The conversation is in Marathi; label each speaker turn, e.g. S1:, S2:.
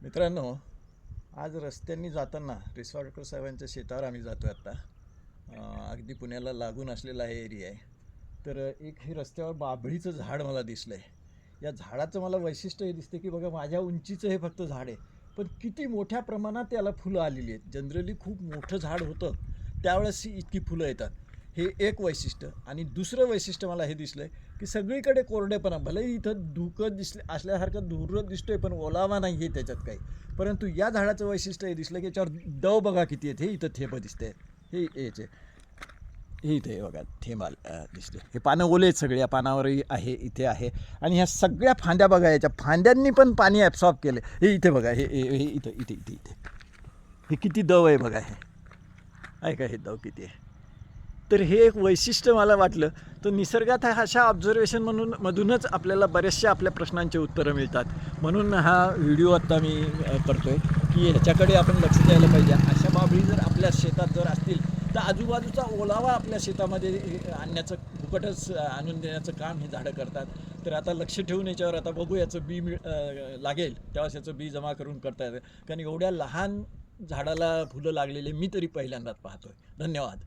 S1: मित्रांनो आज रस्त्यांनी जाताना रिसॉर्टकर साहेबांच्या शेतावर आम्ही जातो आहे आत्ता अगदी पुण्याला लागून असलेला हे एरिया आहे. तर एक हे रस्त्यावर बाभळीचं झाड मला दिसलं आहे या झाडाचं मला वैशिष्ट्य हे दिसते की बघा माझ्या उंचीचं हे फक्त झाड आहे. पण किती मोठ्या प्रमाणात त्याला फुलं आलेली आहेत. जनरली खूप मोठं झाड होतं. त्यावेळेस ही इतकी फुलं येतात. हे एक वैशिष्ट्य. आणि दुसरं वैशिष्ट्य मला हे दिसलं आहे की सगळीकडे कोरडेपणा भले इथं धुकं दिसले असल्यासारखं धुरं दिसतोय पण ओलावा नाही आहे त्याच्यात काही. परंतु या झाडाचं वैशिष्ट्य हे दिसलं की याच्यावर दव बघा किती आहेत. हे इथं थेंब दिसते हे याचे हे इथे बघा थेंब दिसते हे पानं ओले आहेत सगळे या पानावरही आहे इथे आहे. आणि ह्या सगळ्या फांद्या बघा याच्या फांद्यांनी पण पाणी ॲब्सॉर्ब केलं हे इथे बघा हे हे हे इथं इथे इथे इथे. हे किती दव आहे बघा हे. आहे का हे दव किती आहे. तर हे एक वैशिष्ट्य मला वाटलं. तर निसर्गात हा अशा ऑब्झर्वेशन म्हणून मधूनच आपल्याला बऱ्याचशा आपल्या प्रश्नांची उत्तरं मिळतात. म्हणून हा व्हिडिओ आत्ता मी करतो आहे की ह्याच्याकडे आपण लक्ष द्यायला पाहिजे. अशा बाबी जर आपल्या शेतात जर असतील तर आजूबाजूचा ओलावा आपल्या शेतामध्ये आणण्याचं फुकटच आणून देण्याचं काम हे झाडं करतात. तर आता लक्ष ठेवून याच्यावर आता बघू याचं बी मिळ लागेल. तेव्हाच याचं बी जमा करून करता येतं. कारण एवढ्या लहान झाडाला फुलं लागलेले मी तरी पहिल्यांदाच पाहतोय. धन्यवाद.